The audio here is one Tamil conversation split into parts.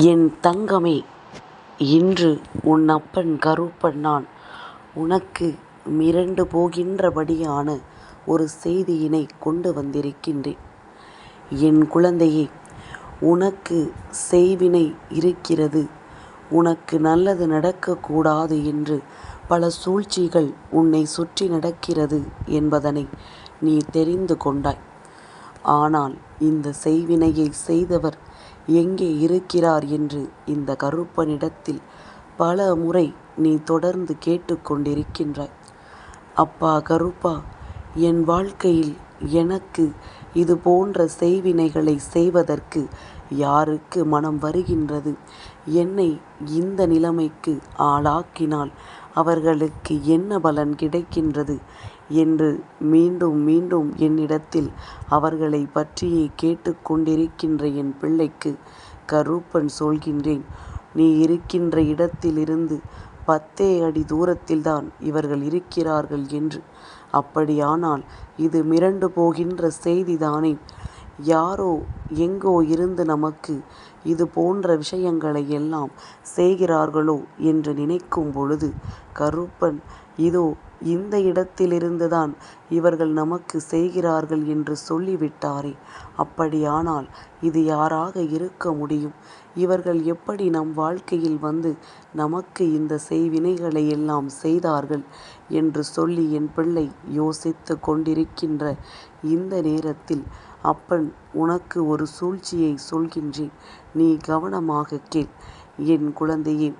என் தங்கமே இன்று உன் அப்பன் கருப்பன் நான் உனக்கு மிரண்டு போகின்றபடியான ஒரு செய்தியினை கொண்டு வந்திருக்கின்றேன். என் குழந்தையே உனக்கு செய்வினை இருக்கிறது உனக்கு நல்லது நடக்கக்கூடாது என்று பல சூழ்ச்சிகள் உன்னை சுற்றி நடக்கிறது என்பதனை நீ தெரிந்து கொண்டாய். ஆனால் இந்த செய்வினையை செய்தவர் எங்கே இருக்கிறார் என்று இந்த கருப்பனிடத்தில் பல முறை நீ தொடர்ந்து கேட்டுக்கொண்டிருக்கின்றாய் அப்பா கருப்பா என் வாழ்க்கையில் எனக்கு இது போன்ற செய்வினைகளை செய்வதற்கு யாருக்கு மனம் வருகின்றது? என்னை இந்த நிலைமைக்கு ஆளாக்கினால் அவர்களுக்கு என்ன பலன் கிடைக்கின்றது? என்று மீண்டும் மீண்டும் என்னிடத்தில் அவர்களைப் பற்றியே கேட்டுக் கொண்டிருக்கின்ற என் பிள்ளைக்கு கருப்பன் சொல்கின்றேன் நீ இருக்கின்ற இடத்திலிருந்து பத்தே அடி தூரத்தில்தான் இவர்கள் இருக்கிறார்கள் என்று. அப்படியானால் இது மிரண்டு போகின்ற செய்திதானே. யாரோ எங்கோ இருந்து நமக்கு இது போன்ற விஷயங்களை எல்லாம் செய்கிறார்களோ என்று நினைக்கும் பொழுது கருப்பன் இதோ இந்த இடத்திலிருந்துதான் இவர்கள் நமக்கு செய்கிறார்கள் என்று சொல்லிவிட்டாரே. அப்படியானால் இது யாராக இருக்க முடியும்? இவர்கள் எப்படி நம் வாழ்க்கையில் வந்து நமக்கு இந்த செய்வினைகளை எல்லாம் செய்தார்கள்? என்று சொல்லி என் பிள்ளை யோசித்து கொண்டிருக்கின்ற இந்த நேரத்தில் அப்பன் உனக்கு ஒரு சூழ்ச்சியை சொல்கின்றேன் நீ கவனமாக கேள். என் குழந்தையே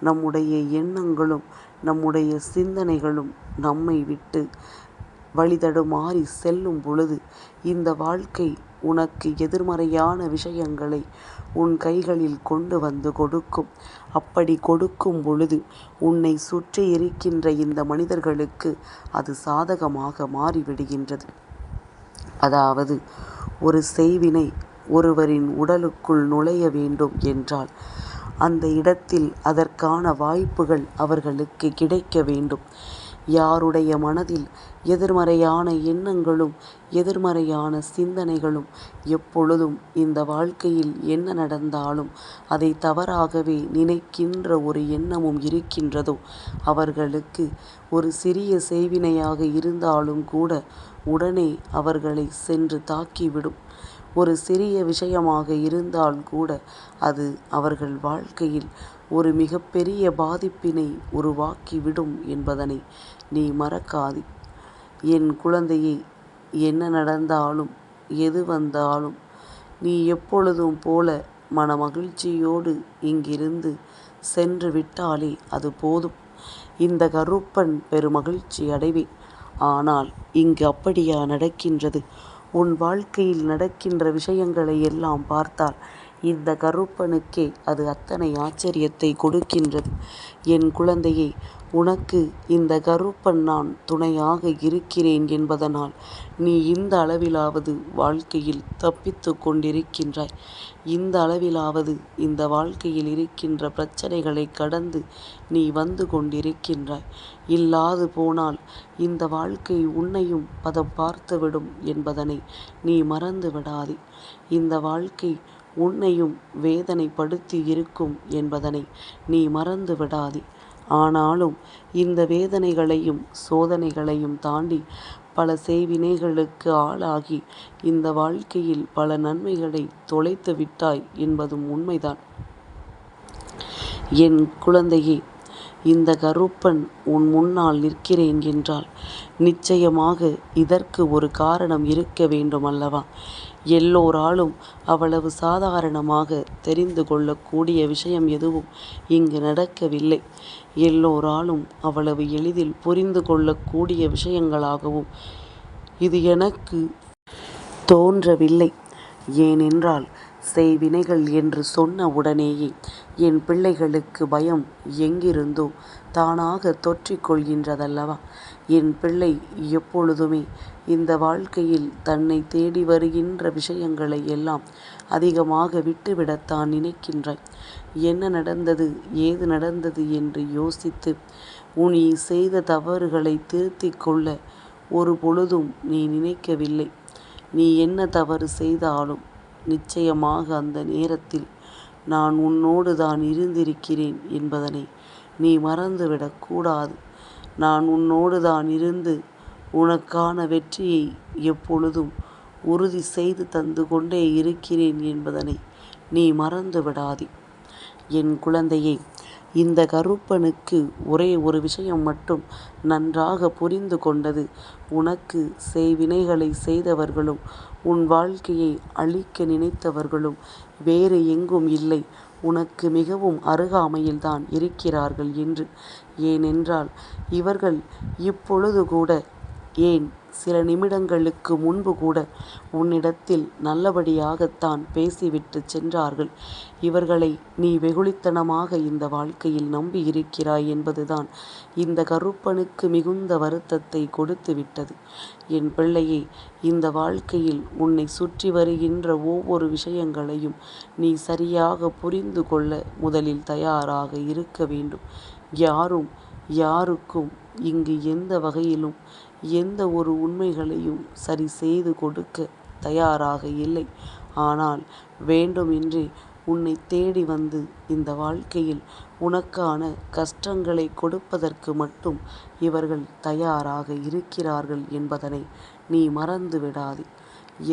நம்முடைய எண்ணங்களும் நம்முடைய சிந்தனைகளும் நம்மை விட்டு வழிதடுமாறி செல்லும் பொழுது இந்த வாழ்க்கை உனக்கு எதிர்மறையான விஷயங்களை உன் கைகளில் கொண்டு வந்து கொடுக்கும். அப்படி கொடுக்கும் பொழுது உன்னை சுற்றி இருக்கின்ற இந்த மனிதர்களுக்கு அது சாதகமாக மாறிவிடுகின்றது. அதாவது ஒரு செய்வினை ஒருவரின் உடலுக்குள் நுழைய வேண்டும் என்றால் அந்த இடத்தில் அதற்கான வாய்ப்புகள் அவர்களுக்கு கிடைக்க வேண்டும். யாருடைய மனதில் எதிர்மறையான எண்ணங்களும் எதிர்மறையான சிந்தனைகளும் எப்பொழுதும் இந்த வாழ்க்கையில் என்ன நடந்தாலும் அதை தவறாகவே நினைக்கின்ற ஒரு எண்ணமும் இருக்கின்றதோ அவர்களுக்கு ஒரு சிறிய செய்வினையாக இருந்தாலும் கூட உடனே அவர்களை சென்று தாக்கிவிடும். ஒரு சிறிய விஷயமாக இருந்தால் கூட அது அவர்கள் வாழ்க்கையில் ஒரு மிகப்பெரிய பாதிப்பினை உருவாக்கிவிடும் என்பதனை நீ மறக்காதே. என் குழந்தையே என்ன நடந்தாலும் எது வந்தாலும் நீ எப்பொழுதும் போல மனமகிழ்ச்சியோடு இங்கிருந்து சென்று விட்டாலே அது போதும். இந்த கருப்பன் பெருமகிழ்ச்சி அடைவேன். ஆனால் இங்கு அப்படியா நடக்கின்றது? உன் வாழ்க்கையில் நடக்கின்ற விஷயங்களை எல்லாம் பார்த்தால் இந்த கருப்பனுக்கே அது அத்தனை ஆச்சரியத்தை கொடுக்கின்றது. என் குழந்தையே உனக்கு இந்த கருப்பன் நான் துணையாக இருக்கிறேன் என்பதனால் நீ இந்த அளவிலாவது வாழ்க்கையில் தப்பித்து கொண்டிருக்கின்றாய். இந்த அளவிலாவது இந்த வாழ்க்கையில் இருக்கின்ற பிரச்சனைகளை கடந்து நீ வந்து கொண்டிருக்கின்றாய். இல்லாது போனால் இந்த வாழ்க்கை உன்னையும் பதம் பார்த்துவிடும் என்பதனை நீ மறந்து விடாதே. இந்த வாழ்க்கை உன்னையும் வேதனைப்படுத்தி இருக்கும் என்பதனை நீ மறந்து விடாதே. ஆனாலும் இந்த வேதனைகளையும் சோதனைகளையும் தாண்டி பல செய்வினைகளுக்கு ஆளாகி இந்த வாழ்க்கையில் பல நன்மைகளை தொலைத்து விட்டாய் என்பதும் உண்மைதான். என் குழந்தையே இந்த கருப்பன் உன் முன்னால் நிற்கிறேன் என்றால் நிச்சயமாக இதற்கு ஒரு காரணம் இருக்க வேண்டும் அல்லவா? எல்லோராலும் அவ்வளவு சாதாரணமாக தெரிந்து கொள்ளக்கூடிய விஷயம் எதுவும் இங்கு நடக்கவில்லை. எல்லோராலும் அவ்வளவு எளிதில் புரிந்து கொள்ளக்கூடிய விஷயங்களாகவும் இது எனக்கு தோன்றவில்லை. ஏனென்றால் செய்வினைகள் என்று சொன்ன உடனேயே என் பிள்ளைகளுக்கு பயம் எங்கிருந்தோ தானாகத் தொற்றிக்கொள்கின்றதல்லவா என் பிள்ளை எப்பொழுதுமே இந்த வாழ்க்கையில் தன்னை தேடி வருகின்ற விஷயங்களை எல்லாம் அதிகமாக விட்டுவிடத்தான் நினைக்கின்றாய். என்ன நடந்தது ஏது நடந்தது என்று யோசித்து உனி செய்த தவறுகளை திருத்திக் கொள்ள ஒரு பொழுதும் நீ நினைக்கவில்லை. நீ என்ன தவறு செய்தாலும் நிச்சயமாக அந்த நேரத்தில் நான் உன்னோடு தான் இருந்திருக்கிறேன் என்பதனை நீ மறந்துவிடக்கூடாது நான் உன்னோடு தான் இருந்து உனக்கான வெற்றியை எப்பொழுதும் உறுதி செய்து தந்து கொண்டே இருக்கிறேன் என்பதனை நீ மறந்து விடாதே. என் குழந்தையே இந்த கருப்பனுக்கு ஒரே ஒரு விஷயம் மட்டும் நன்றாக புரிந்து கொண்டது. உனக்கு செய்வினைகளை செய்தவர்களும் உன் வாழ்க்கையை அழிக்க நினைத்தவர்களும் வேறு எங்கும் இல்லை. உனக்கு மிகவும் அருகாமையில்தான் இருக்கிறார்கள் என்று. ஏனென்றால் இவர்கள் இப்பொழுது கூட ஏன் சில நிமிடங்களுக்கு முன்பு கூட உன்னிடத்தில் நல்லபடியாகத்தான் பேசிவிட்டு சென்றார்கள். இவர்களை நீ வெகுளித்தனமாக இந்த வாழ்க்கையில் நம்பி இருக்கிறாய் என்பதுதான் இந்த கருப்பனுக்கு மிகுந்த வருத்தத்தை கொடுத்து விட்டது என் பிள்ளையே இந்த வாழ்க்கையில் உன்னை சுற்றி வருகின்ற ஒவ்வொரு விஷயங்களையும் நீ சரியாக புரிந்து கொள்ள முதலில் தயாராக இருக்க வேண்டும். யாரும் யாருக்கும் இங்கு எந்த வகையிலும் எந்த ஒரு உண்மைகளையும் சரி செய்து கொடுக்க தயாராக இல்லை. ஆனால் வேண்டுமென்றே உன்னை தேடி வந்து இந்த வாழ்க்கையில் உனக்கான கஷ்டங்களை கொடுப்பதற்கு மட்டும் இவர்கள் தயாராக இருக்கிறார்கள் என்பதனை நீ மறந்து விடாதே.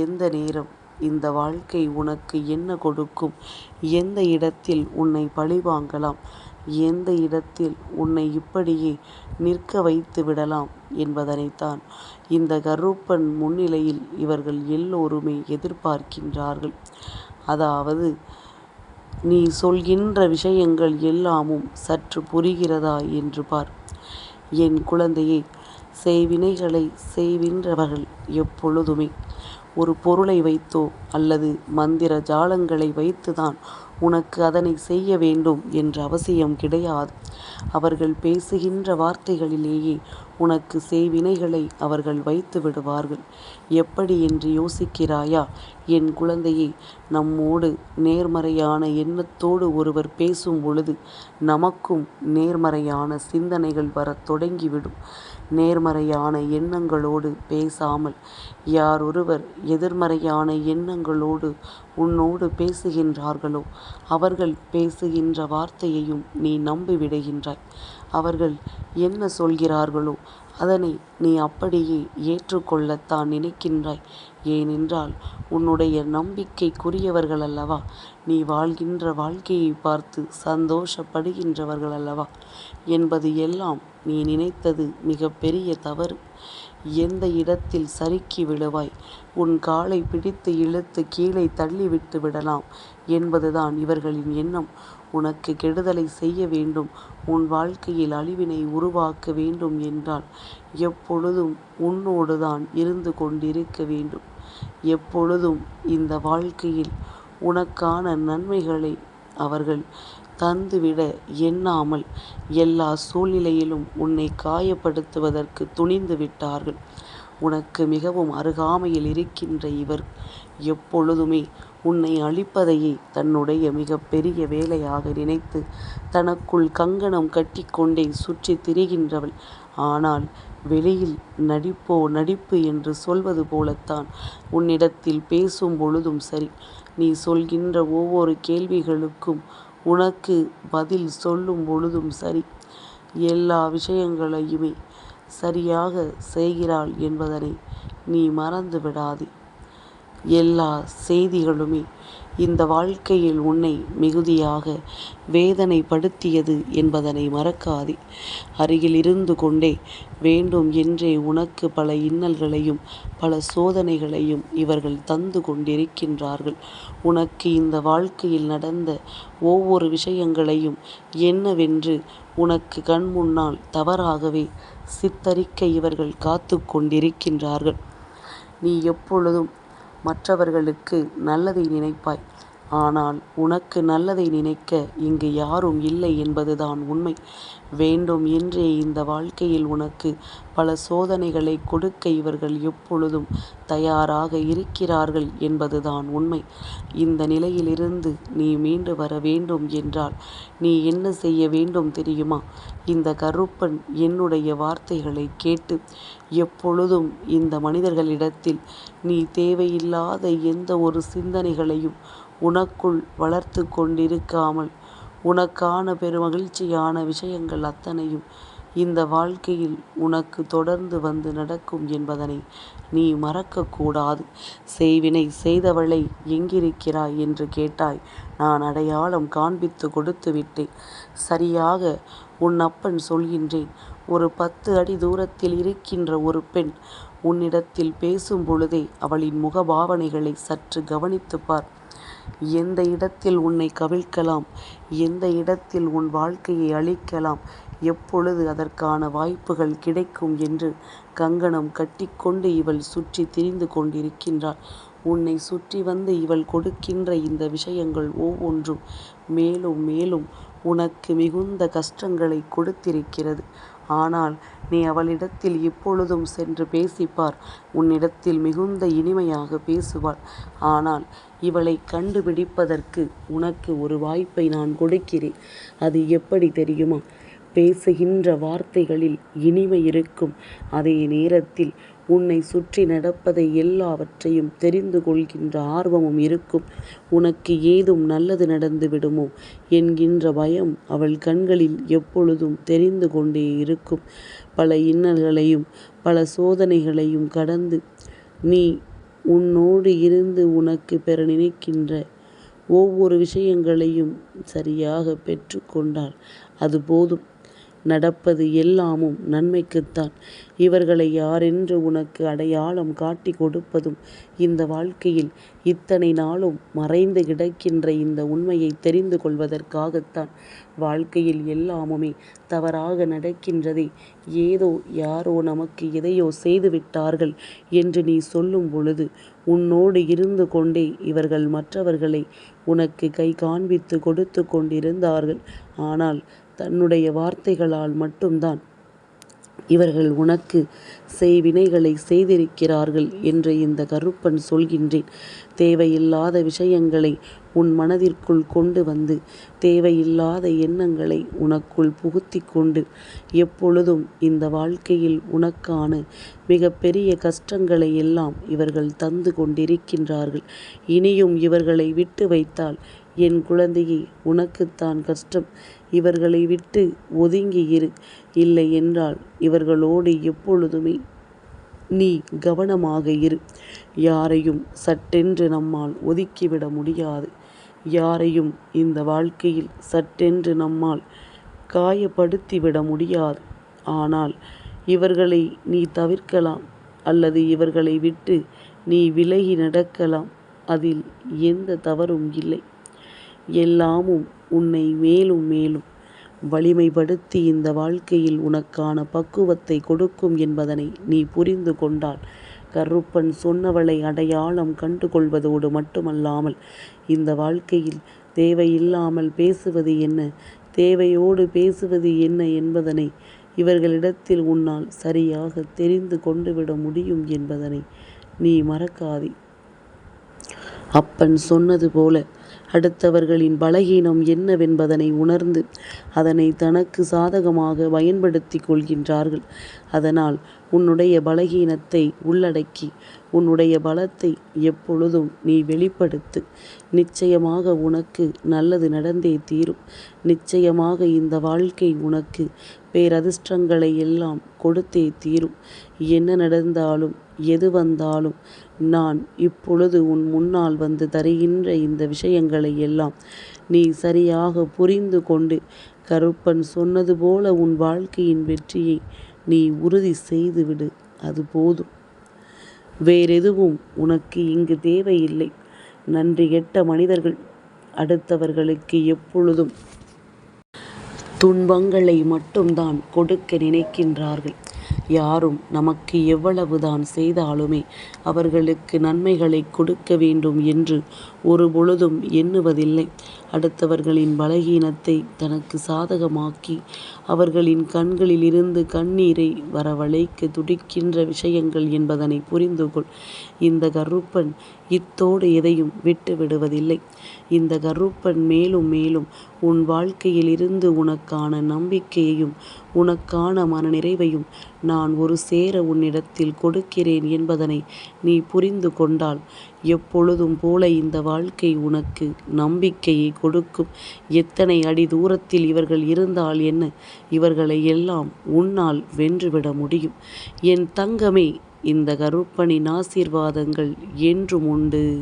எந்த நேரம் இந்த வாழ்க்கை உனக்கு என்ன கொடுக்கும்? எந்த இடத்தில் உன்னை பழிவாங்கலாம்? எந்த இடத்தில் உன்னை இப்படியே நிற்க வைத்து விடலாம் என்பதனைத்தான் இந்த கருப்பன் முன்னிலையில் இவர்கள் எல்லோருமே எதிர்பார்க்கின்றார்கள். அதாவது நீ சொல்கின்ற விஷயங்கள் எல்லாமும் சற்று புரிகிறதா என்று பார். என் குழந்தையே செய்வினைகளை செய்கின்றவர்கள் எப்பொழுதுமே ஒரு பொருளை வைத்தோ அல்லது மந்திர ஜாலங்களை வைத்துதான் உனக்கு அதனை செய்ய வேண்டும் என்ற அவசியம் கிடையாது. அவர்கள் பேசுகின்ற வார்த்தைகளிலேயே உனக்கு செய்வினைகளை அவர்கள் வைத்து விடுவார்கள். எப்படி என்று யோசிக்கிறாயா? என் குழந்தையே நம்மோடு நேர்மறையான எண்ணத்தோடு ஒருவர் பேசும் பொழுது நமக்கும் நேர்மறையான சிந்தனைகள் வரத் தொடங்கிவிடும். நேர்மறையான எண்ணங்களோடு பேசாமல். யாரொருவர் எதிர்மறையான எண்ணங்களோடு உன்னோடு பேசுகின்றார்களோ அவர்கள் பேசுகின்ற வார்த்தையையும் நீ நம்பிவிடுகின்றாய். அவர்கள் என்ன சொல்கிறார்களோ அதனை நீ அப்படியே ஏற்றுக்கொள்ளத்தான் நினைக்கின்றாய். ஏனென்றால் உன்னுடைய நம்பிக்கைக்குரியவர்கள் அல்லவா நீ வாழ்கின்ற வாழ்க்கையை பார்த்து சந்தோஷப்படுகின்றவர்கள் அல்லவா என்பது எல்லாம் நீ நினைத்தது மிக பெரிய தவறு. எந்த இடத்தில் சறுக்கி விழுவாய்? உன் காலை பிடித்து இழுத்து கீழே தள்ளிவிட்டு விடலாம் என்பதுதான் இவர்களின் எண்ணம். உனக்கு கெடுதலை செய்ய வேண்டும். உன் வாழ்க்கையில் அழிவினை உருவாக்க வேண்டும் என்றால் எப்பொழுதும் உன்னோடுதான் இருந்து கொண்டிருக்க வேண்டும். எப்பொழுதும் இந்த வாழ்க்கையில் உனக்கான நன்மைகளை அவர்கள் தந்துவிட எண்ணாமல் எல்லா சூழ்நிலையிலும் உன்னை காயப்படுத்துவதற்கு துணிந்து விட்டார்கள். உனக்கு மிகவும் அருகாமையில் இருக்கின்ற இவர் எப்பொழுதுமே உன்னை அழிப்பதையே தன்னுடைய மிகப்பெரிய வேலையாக நினைத்து தனக்குள் கங்கணம் கட்டிக்கொண்டே சுற்றி திரிகின்றவள். ஆனால் வெளியில் நடிப்போ நடிப்பு என்று சொல்வது போலத்தான் உன்னிடத்தில் பேசும் பொழுதும் சரி. நீ சொல்கின்ற ஒவ்வொரு கேள்விகளுக்கும் உனக்கு பதில் சொல்லும் பொழுதும் சரி. எல்லா விஷயங்களையுமே சரியாக செய்கிறாள் என்பதனை நீ மறந்து விடாதே எல்லா செய்திகளுமே இந்த வாழ்க்கையில் உன்னை மிகுதியாக வேதனைப்படுத்தியது என்பதனை மறக்காதே. அருகில் இருந்து கொண்டே வேண்டும் என்றே உனக்கு பல இன்னல்களையும் பல சோதனைகளையும் இவர்கள் தந்து கொண்டிருக்கின்றார்கள். உனக்கு இந்த வாழ்க்கையில் நடந்த ஒவ்வொரு விஷயங்களையும் என்னவென்று உனக்கு கண் முன்னால் தவறாகவே சித்தரிக்க இவர்கள் காத்து கொண்டிருக்கின்றார்கள். நீ எப்பொழுதும் மற்றவர்களுக்கு நல்லதை நினைப்பாய். ஆனால் உனக்கு நல்லதை நினைக்க இங்கு யாரும் இல்லை என்பதுதான் உண்மை. வேண்டும் என்றே இந்த வாழ்க்கையில் உனக்கு பல சோதனைகளை கொடுக்க இவர்கள் எப்பொழுதும் தயாராக இருக்கிறார்கள் என்பதுதான் உண்மை. இந்த நிலையிலிருந்து நீ மீண்டு வர வேண்டும் என்றால் நீ என்ன செய்ய வேண்டும் தெரியுமா? இந்த கருப்பன் என்னுடைய வார்த்தைகளை கேட்டு எப்பொழுதும் இந்த மனிதர்களிடத்தில் நீ தேவையில்லாத எந்த ஒரு சிந்தனைகளையும் உனக்குள் வளர்த்து கொண்டிருக்காமல் உனக்கான பெருமகிழ்ச்சியான விஷயங்கள் அத்தனையும் இந்த வாழ்க்கையில் உனக்கு தொடர்ந்து வந்து நடக்கும் என்பதனை நீ மறக்கக்கூடாது. செய்வினை செய்தவளை எங்கிருக்கிறாய் என்று கேட்டாய். நான் அடையாளம் காண்பித்து கொடுத்து விட்டேன். சரியாக உன் அப்பன் சொல்கின்றேன். ஒரு பத்து அடி தூரத்தில் இருக்கின்ற ஒரு பெண் உன்னிடத்தில் பேசும் பொழுதே அவளின் முகபாவனைகளை சற்று கவனித்து பார். எந்த இடத்தில் உன்னை கவிழ்க்கலாம் எந்த இடத்தில் உன் வாழ்க்கையை அழிக்கலாம் எப்பொழுது அதற்கான வாய்ப்புகள் கிடைக்கும் என்று கங்கணம் கட்டிக்கொண்டு இவள் சுற்றி திரிந்து கொண்டிருக்கின்றாள். உன்னை சுற்றி வந்து இவள் கொடுக்கின்ற இந்த விஷயங்கள் ஒவ்வொன்றும் மேலும் மேலும் உனக்கு மிகுந்த கஷ்டங்களை கொடுத்திருக்கிறது. ஆனால் நீ அவளிடத்தில் இப்பொழுதும் சென்று பேசிப்பார் உன்னிடத்தில் மிகுந்த இனிமையாக பேசுவாள். ஆனால் இவளை கண்டுபிடிப்பதற்கு உனக்கு ஒரு வாய்ப்பை நான் கொடுக்கிறேன். அது எப்படி தெரியுமா? பேசுகின்ற வார்த்தைகளில் இனிமை இருக்கும். அதே நேரத்தில் உன்னை சுற்றி நடப்பதை எல்லாவற்றையும் தெரிந்து கொள்கின்ற ஆர்வமும் இருக்கும். உனக்கு ஏதும் நல்லது நடந்து விடுமோ என்கின்ற பயம் அவள் கண்களில் எப்பொழுதும் தெரிந்து கொண்டே இருக்கும். பல இன்னல்களையும் பல சோதனைகளையும் கடந்து நீ உன்னோடு இருந்து உனக்கு பெற நினைக்கின்ற ஒவ்வொரு விஷயங்களையும் சரியாக பெற்றுக்கொண்டால் அது போதும். நடப்பது எல்லாமும் நன்மைக்குத்தான். இவர்களை யாரென்று உனக்கு அடையாளம் காட்டி கொடுப்பதும் இந்த வாழ்க்கையில் இத்தனை நாளும் மறைந்து கிடக்கின்ற இந்த உண்மையை தெரிந்து கொள்வதற்காகத்தான். வாழ்க்கையில் எல்லாமுமே தவறாக நடக்கின்றதே ஏதோ யாரோ நமக்கு எதையோ செய்துவிட்டார்கள் என்று நீ சொல்லும் பொழுது உன்னோடு இருந்து கொண்டே இவர்கள் மற்றவர்களை உனக்கு கை காண்பித்து கொடுத்து கொண்டிருந்தார்கள். ஆனால் தன்னுடைய வார்த்தைகளால் மட்டும்தான் இவர்கள் உனக்கு செய்வினைகளை செய்திருக்கிறார்கள் என்று இந்த கருப்பன் சொல்கின்றேன். தேவையில்லாத விஷயங்களை உன் மனதிற்குள் கொண்டு வந்து தேவையில்லாத எண்ணங்களை உனக்குள் புகுத்தி கொண்டு எப்பொழுதும் இந்த வாழ்க்கையில் உனக்கான மிகப்பெரிய கஷ்டங்களை எல்லாம் இவர்கள் தந்து கொண்டிருக்கின்றார்கள். இனியும் இவர்களை விட்டு வைத்தால் என் குழந்தையே உனக்குத்தான் கஷ்டம். இவர்களை விட்டு ஒதுங்கி இரு. இல்லை என்றால் இவர்களோடு எப்பொழுதுமே நீ கவனமாக இரு. யாரையும் சட்டென்று நம்மால் ஒதுக்கிவிட முடியாது. யாரையும் இந்த வாழ்க்கையில் சட்டென்று நம்மால் காயப்படுத்திவிட முடியாது. ஆனால் இவர்களை நீ தவிர்க்கலாம் அல்லது இவர்களை விட்டு நீ விலகி நடக்கலாம். அதில் எந்த தவறும் இல்லை. எல்லாமும் உன்னை மேலும் மேலும் வலிமைப்படுத்தி இந்த வாழ்க்கையில் உனக்கான பக்குவத்தை கொடுக்கும் என்பதனை நீ புரிந்து கொண்டால் கருப்பன் சொன்னவளை அடையாளம் கண்டு கொள்வதோடு மட்டுமல்லாமல் இந்த வாழ்க்கையில் தேவையில்லாமல் பேசுவது என்ன தேவையோடு பேசுவது என்ன என்பதனை இவர்களிடத்தில் உன்னால் சரியாக தெரிந்து கொண்டுவிட முடியும் என்பதனை நீ மறக்காதே. அப்பன் சொன்னது போல அடுத்தவர்களின் பலகீனம் என்னவென்பதனை உணர்ந்து அதனை தனக்கு சாதகமாக பயன்படுத்திக் கொள்கின்றார்கள். அதனால் உன்னுடைய பலகீனத்தை உள்ளடக்கி உன்னுடைய பலத்தை எப்பொழுதும் நீ வெளிப்படுத்து. நிச்சயமாக உனக்கு நல்லது நடந்தே தீரும். நிச்சயமாக இந்த வாழ்க்கை உனக்கு பேரதிர்ஷ்டங்களை எல்லாம் கொடுத்தே தீரும். என்ன நடந்தாலும் எது வந்தாலும் நான் இப்பொழுது உன் முன்னால் வந்து தருகின்ற இந்த விஷயங்களை எல்லாம் நீ சரியாக புரிந்து கொண்டு கருப்பன் சொன்னது போல உன் வாழ்க்கையின் வெற்றியை நீ உறுதி செய்துவிடு அது போதும். வேறெதுவும் உனக்கு இங்கு தேவையில்லை. நன்றி கெட்ட மனிதர்கள் அடுத்தவர்களுக்கு எப்பொழுதும் துன்பங்களை மட்டும்தான் கொடுக்க நினைக்கின்றார்கள். யாரும் நமக்கு எவ்வளவுதான் செய்தாலுமே அவர்களுக்கு நன்மைகளை கொடுக்க வேண்டும் என்று ஒருபொழுதும் எண்ணுவதில்லை. அடுத்தவர்களின் பலகீனத்தை தனக்கு சாதகமாக்கி அவர்களின் கண்களில் இருந்து கண்ணீரை வரவழைக்க துடிக்கின்ற விஷயங்கள் என்பதனை புரிந்து கொள். இந்த கருப்பன் இத்தோடு எதையும் விட்டு விடுவதில்லை. இந்த கருப்பன் மேலும் மேலும் உன் வாழ்க்கையிலிருந்து உனக்கான நம்பிக்கையையும் உனக்கான மனநிறைவையும் நான் ஒரு சேர உன்னிடத்தில் கொடுக்கிறேன் என்பதனை நீ புரிந்து கொண்டால் எப்பொழுதும் போல இந்த வாழ்க்கை உனக்கு நம்பிக்கையை கொடுக்கும். எத்தனை அடி தூரத்தில் இவர்கள் இருந்தால் என்ன? இவர்களை எல்லாம் உன்னால் வென்றுவிட முடியும். என் தங்கமே இந்த கருப்பனின் ஆசீர்வாதங்கள் என்றும் உண்டு.